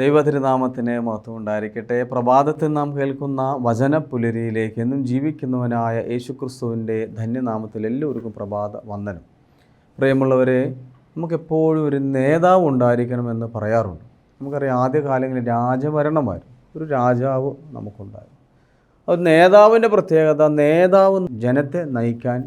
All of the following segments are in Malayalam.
ദൈവതിരുനാമത്തിന് മഹത്വം ഉണ്ടായിരിക്കട്ടെ പ്രഭാതത്തിൽ നാം കേൾക്കുന്ന വചനപ്പുലരിയിലേക്ക് എന്നും ജീവിക്കുന്നവനായ യേശുക്രിസ്തുവിന്റെ ധന്യനാമത്തിൽ എല്ലാവർക്കും പ്രഭാത വന്ദനം. പ്രിയമുള്ളവരെ നമുക്കെപ്പോഴും ഒരു നേതാവ് ഉണ്ടായിരിക്കണമെന്ന് പറയാറുണ്ട്. നമുക്കറിയാം ആദ്യ കാലങ്ങളിൽ രാജഭരണമായിരുന്നു ഒരു രാജാവ് നമുക്കുണ്ടായിരുന്നു. അത് നേതാവിന്റെ പ്രത്യേകത നേതാവ് ജനത്തെ നയിക്കാൻ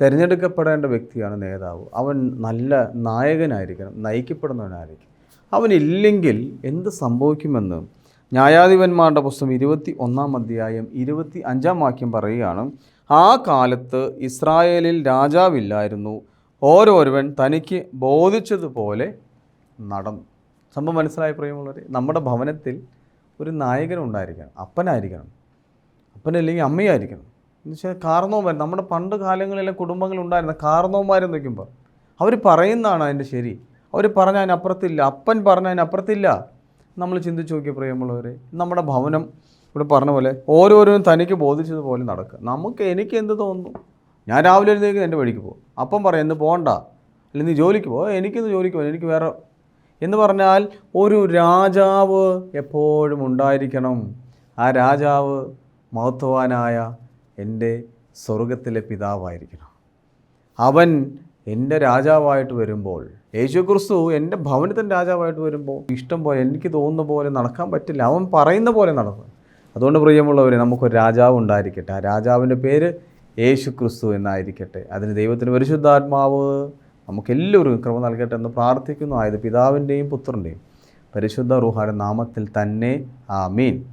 തിരഞ്ഞെടുക്കപ്പെടേണ്ട വ്യക്തിയാണ് നേതാവ്. അവൻ നല്ല നായകനായിരിക്കണം നയിക്കപ്പെടുന്നവനായിരിക്കും അവനില്ലെങ്കിൽ എന്ത് സംഭവിക്കുമെന്ന് ന്യായാധിപന്മാരുടെ പുസ്തകം ഇരുപത്തി ഒന്നാം അധ്യായം ഇരുപത്തി അഞ്ചാം വാക്യം പറയുകയാണ് ആ കാലത്ത് ഇസ്രായേലിൽ രാജാവില്ലായിരുന്നു. ഓരോരുവൻ തനിക്ക് ബോധിച്ചതുപോലെ നടന്നു. സംഭവം മനസ്സിലായ പ്രിയമുള്ളവർ നമ്മുടെ ഭവനത്തിൽ ഒരു നായകൻ ഉണ്ടായിരിക്കണം അപ്പനായിരിക്കണം. അപ്പനല്ലെങ്കിൽ അമ്മയായിരിക്കണം. എന്ന് വെച്ചാൽ കാരണവന്മാർ നമ്മുടെ പണ്ട് കാലങ്ങളിലെ കുടുംബങ്ങളുണ്ടായിരുന്ന കാരണവന്മാരെന്ന് വയ്ക്കുമ്പോൾ അവർ പറയുന്നതാണ് അതിന്റെ ശരി. അവർ പറഞ്ഞതിനപ്പുറത്തില്ല. അപ്പൻ പറഞ്ഞതിനപ്പുറത്തില്ല. നമ്മൾ ചിന്തിച്ച് നോക്കിയ പ്രിയമുള്ളവരെ. നമ്മുടെ ഭവനം ഇവിടെ പറഞ്ഞ പോലെ ഓരോരുത്തരും തനിക്ക് ബോധിച്ചതുപോലെ നടക്കുക. നമുക്ക് എനിക്ക് എന്ത് തോന്നുന്നു? ഞാൻ രാവിലെ എഴുന്നേക്ക് എന്റെ വഴിക്ക് പോകും. അപ്പം പറയും എന്ന് പോകണ്ട അല്ലെങ്കിൽ നീ ജോലിക്ക് പോ. എനിക്കിന്ന് ജോലിക്ക് പോകും എനിക്ക് വേറെ എന്ന് പറഞ്ഞാൽ ഒരു രാജാവ് എപ്പോഴും ഉണ്ടായിരിക്കണം. ആ രാജാവ് മഹത്വാനായ എന്റെ സ്വർഗത്തിലെ പിതാവായിരിക്കണം. അവൻ എന്റെ രാജാവായിട്ട് വരുമ്പോൾ യേശു ക്രിസ്തു എന്റെ ഭവനത്തിന്റെ രാജാവായിട്ട് വരുമ്പോൾ ഇഷ്ടം പോലെ എനിക്ക് തോന്നുന്ന പോലെ നടക്കാൻ പറ്റില്ല. അവൻ പറയുന്ന പോലെ നടക്കും. അതുകൊണ്ട് പ്രിയമുള്ളവരെ നമുക്കൊരു രാജാവ് ഉണ്ടായിരിക്കട്ടെ. ആ രാജാവിന്റെ പേര് യേശു ക്രിസ്തു എന്നായിരിക്കട്ടെ. അതിന് ദൈവത്തിന് പരിശുദ്ധാത്മാവ് നമുക്കെല്ലാവർക്കും ക്രമം നൽകട്ടെ എന്ന് പ്രാർത്ഥിക്കുന്നു. ആയത് പിതാവിന്റെയും പുത്രന്റെയും പരിശുദ്ധ റുഹാരൻ നാമത്തിൽ തന്നെ ആമീൻ.